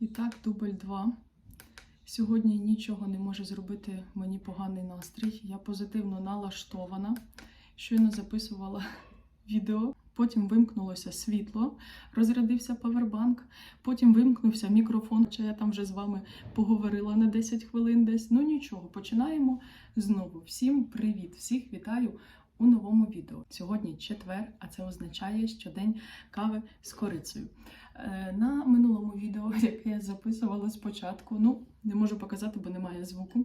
І так, дубль 2. Сьогодні нічого не може зробити мені поганий настрій. Я позитивно налаштована. Щойно записувала відео. Потім вимкнулося світло, розрядився павербанк, потім вимкнувся мікрофон, чи я там вже з вами поговорила на 10 хвилин десь. Ну нічого, починаємо знову. Всім привіт! Всіх вітаю у новому відео. Сьогодні четвер, а це означає, що день кави з корицею. Е, На минулому відео, яке я записувала спочатку, ну не можу показати, бо немає звуку.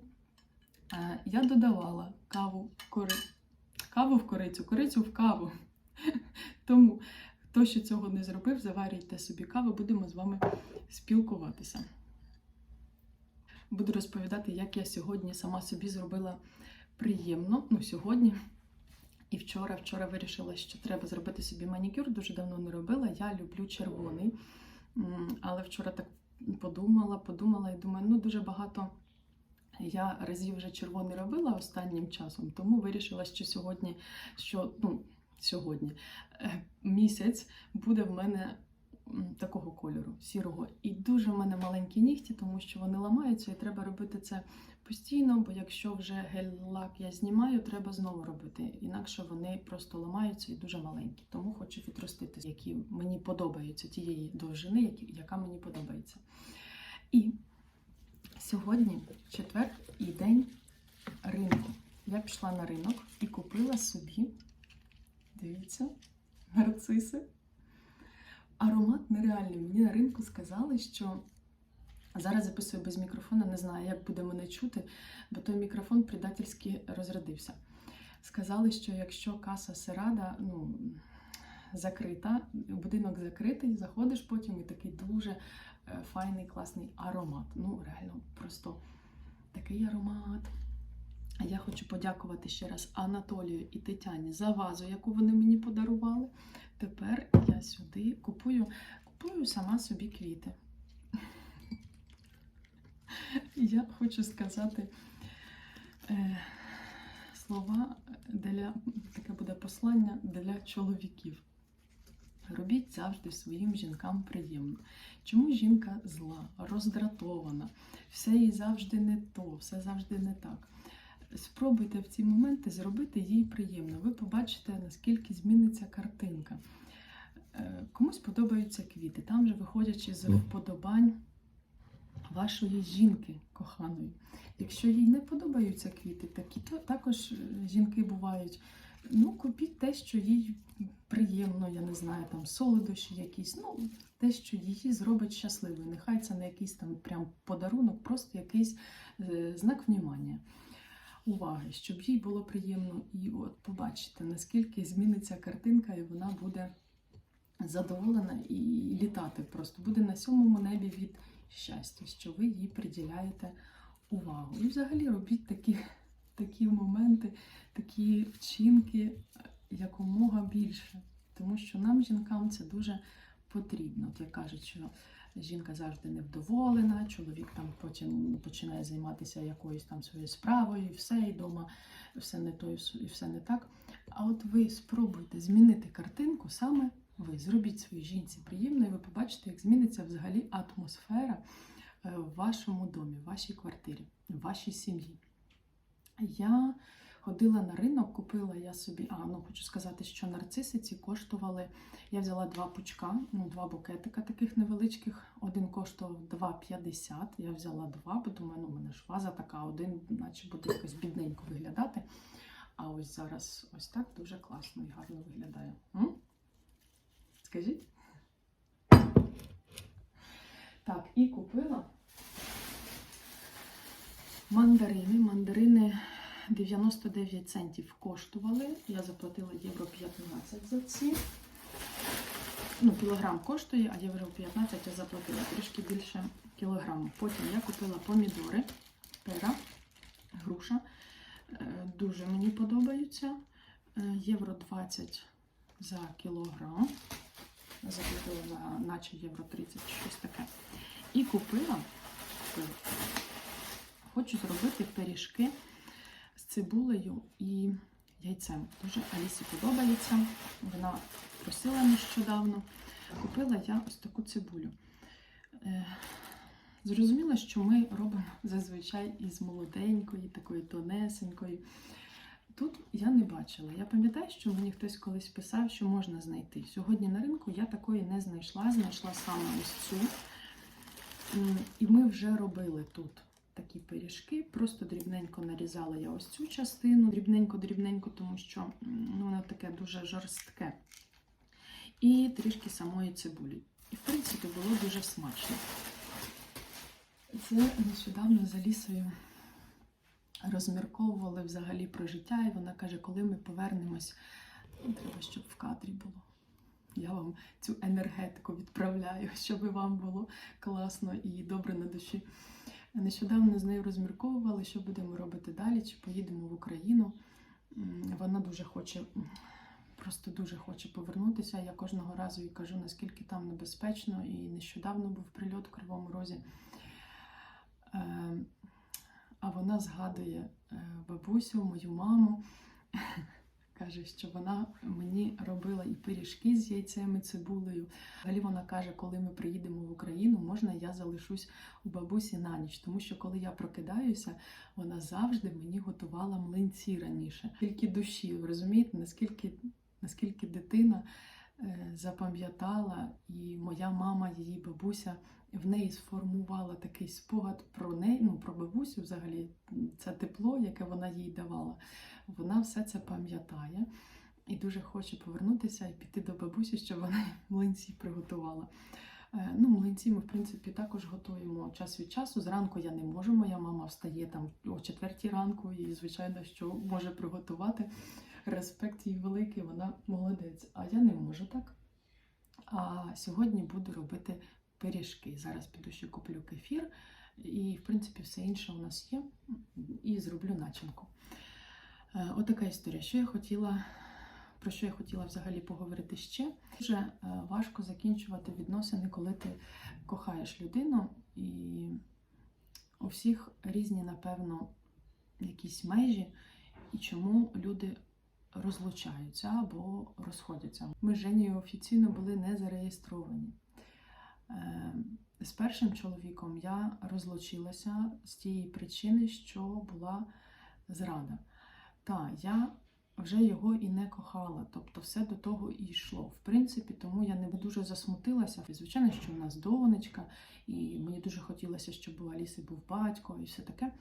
е, Я додавала каву кори... каву в корицю, корицю в каву. Тому, хто ще цього не зробив, заварюйте собі каву, будемо з вами спілкуватися. Буду розповідати, як я сьогодні сама собі зробила приємно. Ну, сьогодні і вчора. Вчора вирішила, що треба зробити собі манікюр. Дуже давно не робила. Я люблю червоний. Але вчора так подумала, подумала і думаю, ну дуже багато. Я разів вже червоний робила останнім часом, тому вирішила, що сьогодні, що ну, сьогодні е, місяць буде в мене такого кольору, сірого. І дуже в мене маленькі нігті, тому що вони ламаються, і треба робити це постійно, бо якщо вже гель-лак я знімаю, треба знову робити. Інакше вони просто ламаються і дуже маленькі. Тому хочу відростити, які мені подобаються, тієї довжини, яка мені подобається. І сьогодні четвер і день ринку. Я пішла на ринок і купила собі, дивіться, нарциси. Аромат нереальний. Мені на ринку сказали, що зараз записую без мікрофона, не знаю, як буде мене чути, бо той мікрофон предательськи розрядився. Сказали, що якщо каса Серада ну, закрита, будинок закритий, заходиш потім і такий дуже е, файний, класний аромат. Ну, реально, просто такий аромат. А я хочу подякувати ще раз Анатолію і Тетяні за вазу, яку вони мені подарували. Тепер я сюди купую, купую сама собі квіти. Я хочу сказати е, слова для таке буде послання для чоловіків. Робіть завжди своїм жінкам приємно. Чому жінка зла, роздратована, все їй завжди не то, все завжди не так. Спробуйте в ці моменти зробити їй приємно. Ви побачите, наскільки зміниться картинка. Е, Комусь подобаються квіти, там же виходячи з вподобань вашої жінки коханої. Якщо їй не подобаються квіти, такі то також е, жінки бувають. Ну, купіть те, що їй приємно, я не знаю, там солодощі якісь, ну, те, що її зробить щасливою. Нехай це не якийсь там прям подарунок, просто якийсь е, знак внимання, уваги, щоб їй було приємно. І от побачите, наскільки зміниться картинка, і вона буде задоволена і літати просто буде на сьомому небі від щастя, що ви їй приділяєте увагу. І взагалі робіть такі, такі моменти, такі вчинки якомога більше. Тому що нам, жінкам, це дуже потрібно. От як кажуть, що жінка завжди невдоволена, чоловік там потім починає займатися якоюсь там своєю справою, і все, і вдома все не то, і все- не так. А от ви спробуйте змінити картинку саме ви. Зробіть своїй жінці приємно, і ви побачите, як зміниться взагалі атмосфера е, в вашому домі, в вашій квартирі, в вашій сім'ї. Я ходила на ринок, купила я собі, а ну хочу сказати, що нарциси ці коштували. Я взяла два пучка, ну два букетика таких невеличких. Один коштував 2,50. Я взяла два, бо думаю, ну у мене ж ваза така, один, наче буде якось бідненько виглядати. А ось зараз ось так дуже класно і гарно виглядає. М? Скажіть? Так, і купила мандарини. Мандарини 99 центів коштували. Я заплатила євро 15 за ці. Ну, кілограм коштує, а євро 15 я заплатила трішки більше кілограму. Потім я купила помідори, пера, груша. Е, Дуже мені подобаються. Е, Євро 20 за кілограм. Заплатила на наче євро 30 чи щось таке. І купила, купила. Хочу зробити пиріжки цибулею і яйцем. Дуже Алісі подобається. Вона просила нещодавно. Купила я ось таку цибулю. Е, Зрозуміло, що ми робимо зазвичай із молоденької, такої тонесенької. Тут я не бачила. Я пам'ятаю, що мені хтось колись писав, що можна знайти. Сьогодні на ринку я такої не знайшла, знайшла саме ось цю. І ми вже робили тут такі пиріжки. Просто дрібненько нарізала я ось цю частину, дрібненько-дрібненько, тому що ну, воно таке дуже жорстке. І трішки самої цибулі. І, в принципі, було дуже смачно. Це нещодавно за лісою розмірковували взагалі про життя, і вона каже, коли ми повернемось, ну, треба, щоб в кадрі було. Я вам цю енергетику відправляю, щоб вам було класно і добре на душі. Нещодавно з нею розмірковували, що будемо робити далі, чи поїдемо в Україну. Вона дуже хоче, просто дуже хоче повернутися. Я кожного разу їй кажу, наскільки там небезпечно, і нещодавно був прильот в Кривому Розі. Е, А вона згадує е, бабусю, мою маму. Каже, що вона мені робила і пиріжки з яйцями, цибулею. Взагалі вона каже, коли ми приїдемо в Україну, можна я залишусь у бабусі на ніч, тому що коли я прокидаюся, вона завжди мені готувала млинці раніше. Тільки душі, розумієте, наскільки, наскільки дитина запам'ятала, і моя мама, її бабуся в неї сформувала такий спогад про неї, ну про бабусю, взагалі, це тепло, яке вона їй давала. Вона все це пам'ятає і дуже хоче повернутися і піти до бабусі, щоб вона млинці приготувала. Е, Ну, млинці ми, в принципі, також готуємо час від часу. Зранку я не можу. Моя мама встає там о четвертій ранку і, звичайно, що може приготувати. Респект їй великий, вона молодець. А я не можу так. А сьогодні буду робити пиріжки. Зараз піду ще куплю кефір, і, в принципі, все інше у нас є. І зроблю начинку. Е, Отака історія. Що я хотіла, про що я хотіла взагалі поговорити ще? Дуже е, важко закінчувати відносини, коли ти кохаєш людину, і у всіх різні, напевно, якісь межі, і чому люди розлучаються або розходяться. Ми з Женєю офіційно були не зареєстровані. Е, З першим чоловіком я розлучилася з тієї причини, що була зрада. Та, я вже його і не кохала, тобто все до того і йшло. В принципі, тому я не дуже засмутилася. Звичайно, що в нас донечка, і мені дуже хотілося, щоб у Аліси був батько і все таке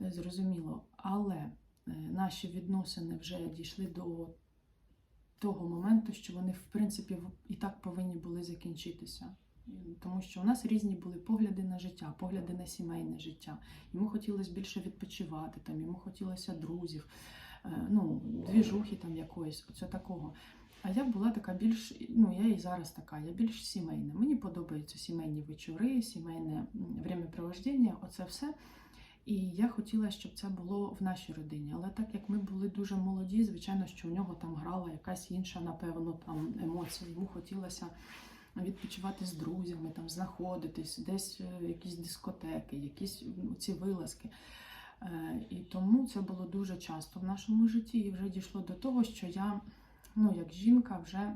е, зрозуміло. Але наші відносини вже дійшли до того моменту, що вони, в принципі, і так повинні були закінчитися. Тому що у нас різні були погляди на життя, погляди на сімейне життя. Йому хотілося більше відпочивати, там, йому хотілося друзів, е, ну, двіжухи там якоїсь, оце такого. А я була така більш, ну я і зараз така, я більш сімейна. Мені подобаються сімейні вечори, сімейне времяпровождення, оце все. І я хотіла, щоб це було в нашій родині. Але так як ми були дуже молоді, звичайно, що у нього там грала якась інша, напевно, там емоція. Йому хотілося відпочивати з друзями, там знаходитись, десь е, якісь дискотеки, якісь ці вилазки. Е, І тому це було дуже часто в нашому житті. І вже дійшло до того, що я, ну як жінка, вже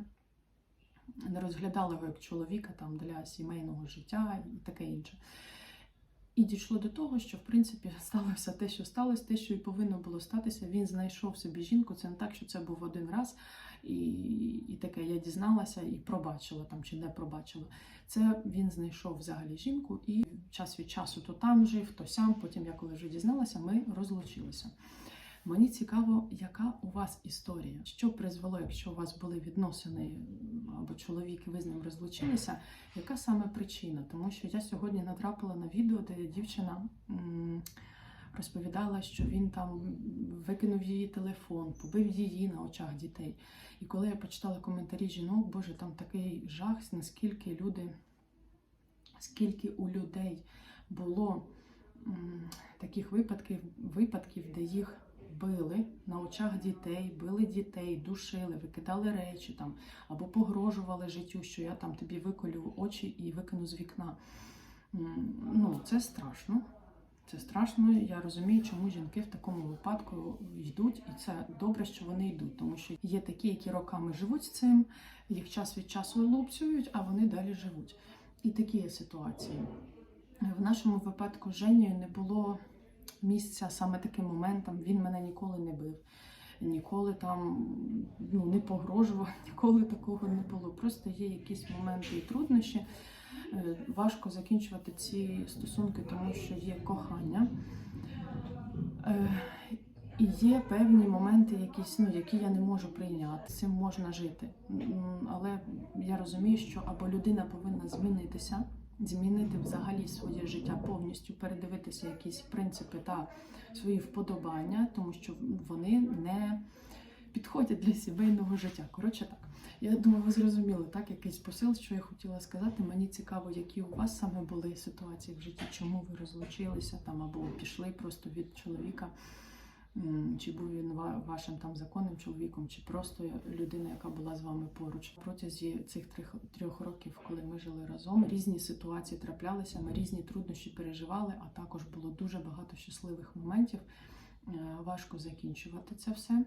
не розглядала його як чоловіка там для сімейного життя і таке інше. І дійшло до того, що в принципі сталося те, що сталося, те, що і повинно було статися. Він знайшов собі жінку. Це не так, що це був один раз, і, і таке я дізналася і пробачила там чи не пробачила. Це він знайшов взагалі жінку і час від часу то там жив, то сям. Потім я коли вже дізналася, ми розлучилися. Мені цікаво, яка у вас історія, що призвело, якщо у вас були відносини або чоловік, і ви з ним розлучилися, яка саме причина? Тому що я сьогодні натрапила на відео, де дівчина розповідала, що він там викинув її телефон, побив її на очах дітей. І коли я почитала коментарі жінок, боже, там такий жах, наскільки люди, скільки у людей було таких випадків, випадків, де їх били на очах дітей, били дітей, душили, викидали речі там або погрожували життю, що я там тобі виколю очі і викину з вікна. Ну, це страшно. Це страшно. Я розумію, чому жінки в такому випадку йдуть, і це добре, що вони йдуть, тому що є такі, які роками живуть з цим, їх час від часу лупцюють, а вони далі живуть. І такі є ситуації. В нашому випадку Женєю не було місця саме таким моментом. Він мене ніколи не бив, ніколи там ну, не погрожував, ніколи такого не було. Просто є якісь моменти і труднощі. Е, Важко закінчувати ці стосунки, тому що є кохання. Е, І є певні моменти, якісь, ну, які я не можу прийняти. Цим можна жити. Але я розумію, що або людина повинна змінитися, змінити взагалі своє життя повністю, передивитися якісь принципи та свої вподобання, тому що вони не підходять для сімейного життя. Коротше так. Я думаю, ви зрозуміли так, якийсь посил, що я хотіла сказати. Мені цікаво, які у вас саме були ситуації в житті, чому ви розлучилися там або пішли просто від чоловіка. Чи був він ва- вашим там законним чоловіком, чи просто людина, яка була з вами поруч протязі цих трьох, трьох років, коли ми жили разом, різні ситуації траплялися, ми різні труднощі переживали, а також було дуже багато щасливих моментів. Е, Важко закінчувати це все.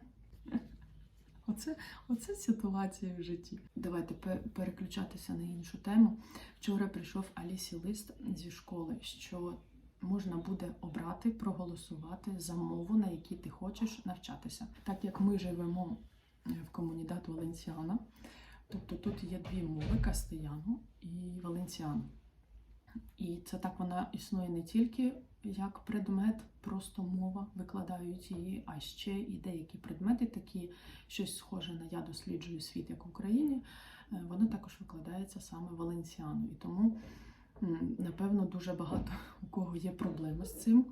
Оце, оце ситуація в житті. Давайте переключатися на іншу тему. Вчора прийшов Алісі лист зі школи, що можна буде обрати, проголосувати за мову, на якій ти хочеш навчатися. Так як ми живемо е, в комунідат Валенсіана, тобто тут є дві мови кастеяну і валенсіану. І це так вона існує не тільки як предмет, просто мова, викладають її, а ще і деякі предмети, такі щось схоже на я досліджую світ як в Україні, е, воно також викладається саме валенсіану. І тому, напевно, дуже багато у кого є проблеми з цим.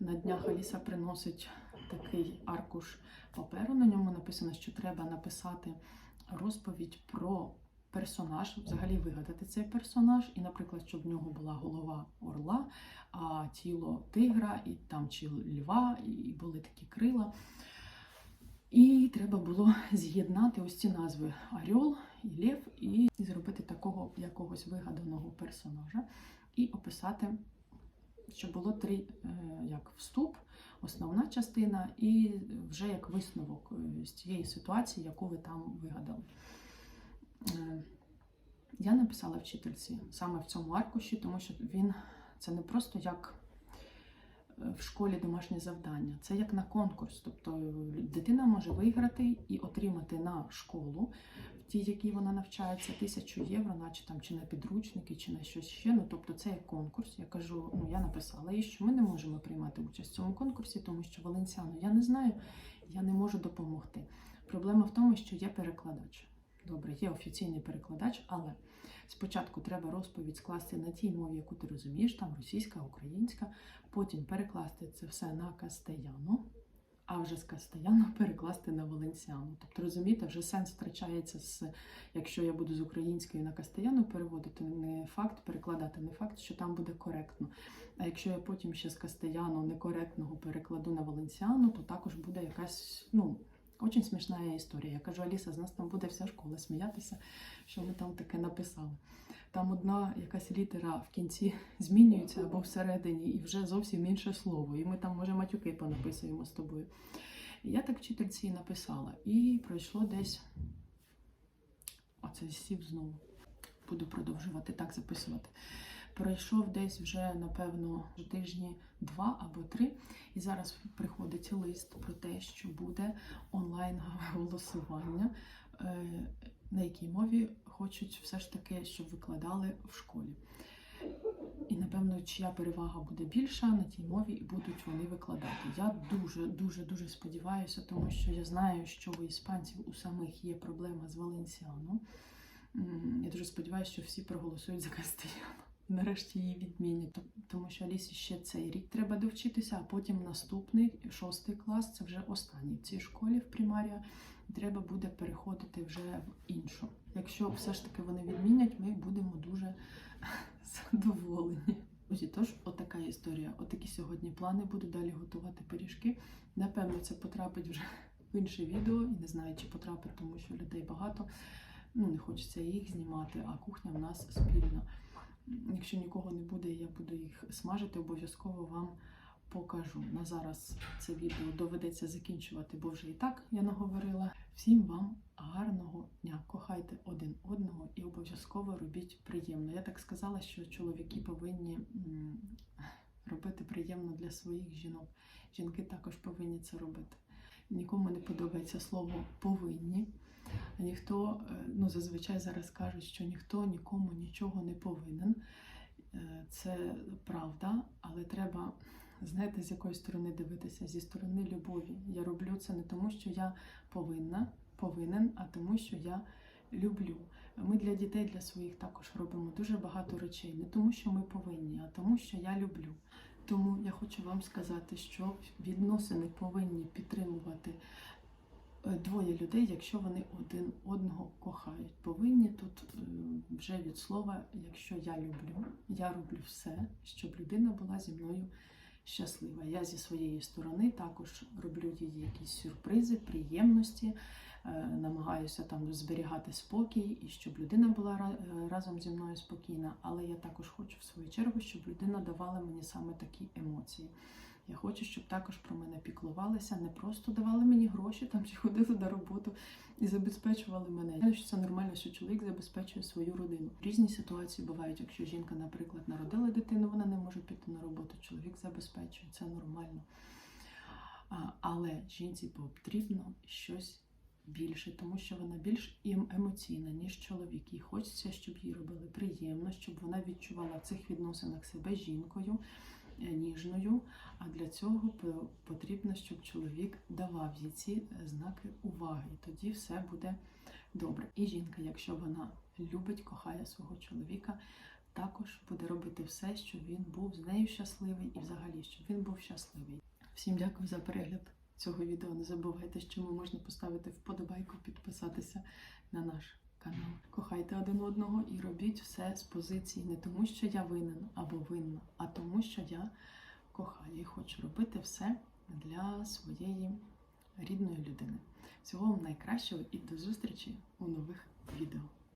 На днях Аліса приносить такий аркуш паперу. На ньому написано, що треба написати розповідь про персонаж, взагалі вигадати цей персонаж, і, наприклад, щоб в нього була голова орла, а тіло тигра, і там чи льва, і були такі крила. І треба було з'єднати ось ці назви Орел і Лев, і зробити такого якогось вигаданого персонажа, і описати, що було три е, як вступ, основна частина, і вже як висновок е, з цієї ситуації, яку ви там вигадали. Е, Я написала вчительці саме в цьому аркуші, тому що він це не просто як в школі домашнє завдання, це як на конкурс. Тобто дитина може виграти і отримати на школу, в тій, якій вона навчається, тисячу євро, наче там чи на підручники, чи на щось ще. Ну тобто це як конкурс. Я кажу, ну я написала їй, що ми не можемо приймати участь в цьому конкурсі, тому що Валенсіану я не знаю, я не можу допомогти. Проблема в тому, що є перекладач. Добре, є офіційний перекладач, але спочатку треба розповідь скласти на тій мові, яку ти розумієш, там російська, українська, потім перекласти це все на кастеяну, а вже з Кастаяну перекласти на валенсіану. Тобто, розумієте, вже сенс втрачається з якщо я буду з української на Кастаяну переводити не факт, перекладати не факт, що там буде коректно. А якщо я потім ще з Кастаяну некоректного перекладу на валенсіану, то також буде якась, ну. Очень смішна історія. Я кажу, Аліса, з нас там буде вся школа сміятися, що ми там таке написали. Там одна якась літера в кінці змінюється або всередині, і вже зовсім інше слово. І ми там, може, матюки понаписуємо з тобою. Я так вчительці написала. І пройшло десь. Оце сів знову. Буду продовжувати так записувати. Пройшов десь вже, напевно, тижні два або три. І зараз приходить лист про те, що буде онлайн голосування, е, на якій мові хочуть все ж таки, щоб викладали в школі. І напевно, чия перевага буде більша на тій мові, і будуть вони викладати. Я дуже, дуже, дуже сподіваюся, тому що я знаю, що у іспанців у самих є проблема з Валенсіаном. Я дуже сподіваюся, що всі проголосують за Кастияну. Нарешті її відмінять, тому що Алісі ще цей рік треба довчитися, а потім наступний шостий клас це вже останній в цій школі в примарія. Треба буде переходити вже в іншу. Якщо все ж таки вони відмінять, ми будемо дуже задоволені. Друзі, тож отака історія. Отакі сьогодні плани. Буду далі готувати пиріжки. Напевно, це потрапить вже в інше відео. І не знаю, чи потрапить, тому що людей багато. Ну, не хочеться їх знімати, а кухня в нас спільна. Якщо нікого не буде, я буду їх смажити, обов'язково вам покажу. На зараз це відео доведеться закінчувати, бо вже і так я наговорила. Всім вам гарного дня. Кохайте один одного і обов'язково робіть приємно. Я так сказала, що чоловіки повинні м, приємно для своїх жінок. Жінки також повинні це робити. Нікому не подобається слово повинні. Ніхто, е, ну зазвичай зараз кажуть, що ніхто нікому нічого не повинен. Е, Це правда, але треба, знаєте, з якої сторони дивитися? Зі сторони любові. Я роблю це не тому, що я повинна, повинен, а тому, що я люблю. Ми для дітей, для своїх також робимо дуже багато речей. Не тому, що ми повинні, а тому, що я люблю. Тому я хочу вам сказати, що відносини повинні підтримувати двоє людей, якщо вони один одного кохають. Повинні тут е, вже від слова, якщо я люблю, я роблю все, щоб людина була зі мною щаслива. Я зі своєї сторони також роблю їй якісь сюрпризи, приємності, е, намагаюся там зберігати спокій і щоб людина була е, разом зі мною спокійна. Але я також хочу в свою чергу, щоб людина давала мені саме такі емоції. Я хочу, щоб також про мене піклувалися, не просто давали мені гроші там чи ходили на роботу і забезпечували мене. Я що це нормально, що чоловік забезпечує свою родину. Різні ситуації бувають. Якщо жінка, наприклад, народила дитину, вона не може піти на роботу. Чоловік забезпечує це нормально. Але жінці потрібно щось більше, тому що вона більш ем- емоційна, ніж чоловік. Їй хочеться, щоб їй робили приємно, щоб вона відчувала в цих відносинах себе жінкою, ніжною. А для цього потрібно, щоб чоловік давав їй ці е, знаки уваги. Тоді все буде добре. І жінка, якщо вона любить, кохає свого чоловіка, також буде робити все, щоб він був з нею щасливий і взагалі, щоб він був щасливий. Всім дякую за перегляд цього відео. Не забувайте, що ми можна поставити вподобайку, підписатися на наш канал. Кохайте один одного і робіть все з позиції не тому, що я винен або винна, а тому, що я кохаю і хочу робити все для своєї рідної людини. Всього вам найкращого і до зустрічі у нових відео.